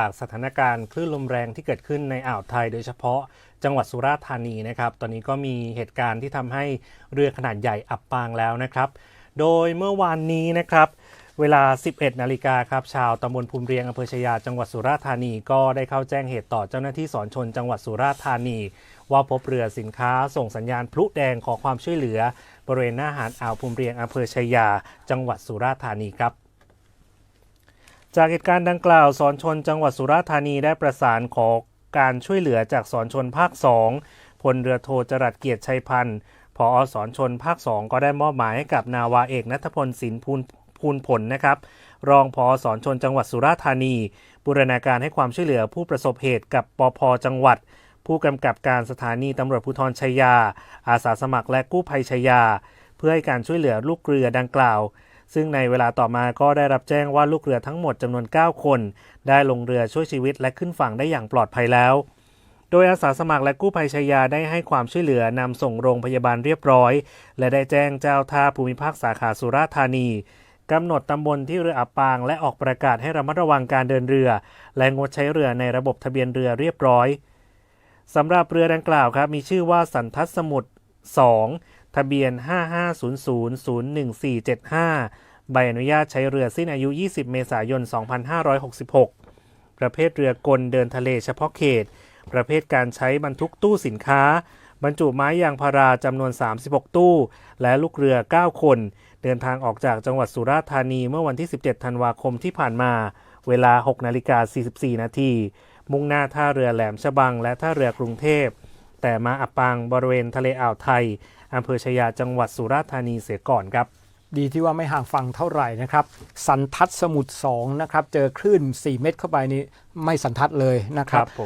จากสถานการณ์คลื่นลมแรงที่เกิดขึ้นในอ่าวไทย โดยเฉพาะจังหวัดสุราษฎร์ธานีนะครับ ตอนนี้ก็มีเหตุการณ์ที่ทำให้เรือขนาดใหญ่อับปางแล้วนะครับ โดยเมื่อวานนี้นะครับ เวลา 11 นาฬิกาครับ ชาวตำบลภูมิเรียงอำเภอชายาจังหวัดสุราษฎร์ธานี ก็ได้เข้าแจ้งเหตุต่อเจ้าหน้าที่สอนชนจังหวัดสุราษฎร์ธานี ว่าพบเรือสินค้าส่งสัญญาณพลุแดงขอความช่วยเหลือ บริเวณหน้าหาดอ่าวภูมิเรียงอำเภอชายา จังหวัดสุราษฎร์ธานีครับ จากเหตุการณ์ดังกล่าวสอนชนจังหวัดสุราษฎร์ธานีได้ประสานขอการช่วยเหลือจากสอนชนภาค2พลเรือโทจรัสเกียรติชัยพันธ์พอสอนชนภาค2ก็ได้มอบหมายให้กับนาวาเอกนัทพลสินพูนพูนผลนะครับ รองพอสอนชนจังหวัดสุราษฎร์ธานี บูรณาการให้ความช่วยเหลือผู้ประสบเหตุกับปพจังหวัด ผู้กำกับการสถานีตำรวจภูธรชัยยา อาสาสมัครและกู้ภัยชัยยา เพื่อให้การช่วยเหลือลูกเรือดังกล่าว ซึ่งในเวลาต่อมาก็ได้รับแจ้งว่าลูกเรือทั้งหมดจำนวน 9 คน ได้ลงเรือช่วยชีวิตและขึ้นฝั่งได้อย่างปลอดภัยแล้ว โดยอาสาสมัครและกู้ภัยชายาได้ให้ความช่วยเหลือนำส่งโรงพยาบาลเรียบร้อย และได้แจ้งเจ้าท่าภูมิภาคสาขาสุราษฎร์ธานีกำหนดตำบลที่เรืออับปาง และออกประกาศให้ระมัดระวังการเดินเรือ และงดใช้เรือในระบบทะเบียนเรือเรียบร้อยสำหรับเรือดังกล่าวครับมีชื่อว่าสันทัดสมุทร2 ทะเบียน 5500-01475 ใบอนุญาตใช้เรือสิ้นอายุ 20 เมษายน 2566 ประเภทเรือกลเดินทะเลเฉพาะเขต ประเภทการใช้บรรทุกตู้สินค้า บรรจุไม้ยางพาราจำนวน 36 ตู้ และลูกเรือ 9 คน เดินทางออกจากจังหวัดสุราษฎร์ธานีเมื่อวันที่ 17 ธันวาคมที่ผ่านมา เวลา 6 นาฬิกา 44 นาที มุ่งหน้าท่าเรือแหลมฉบังและท่าเรือกรุงเทพ แต่มาอับปางบริเวณทะเลอ่าวไทยอำเภอชายาจังหวัดสุราษฎร์ธานีเสียก่อนครับ ดีที่ว่าไม่ห่างฝั่งเท่าไหร่นะครับ สันทัดสมุทร2นะครับ เจอคลื่น 4 เมตรเข้าไปนี่ไม่สันทัดเลยนะคครัรับบผม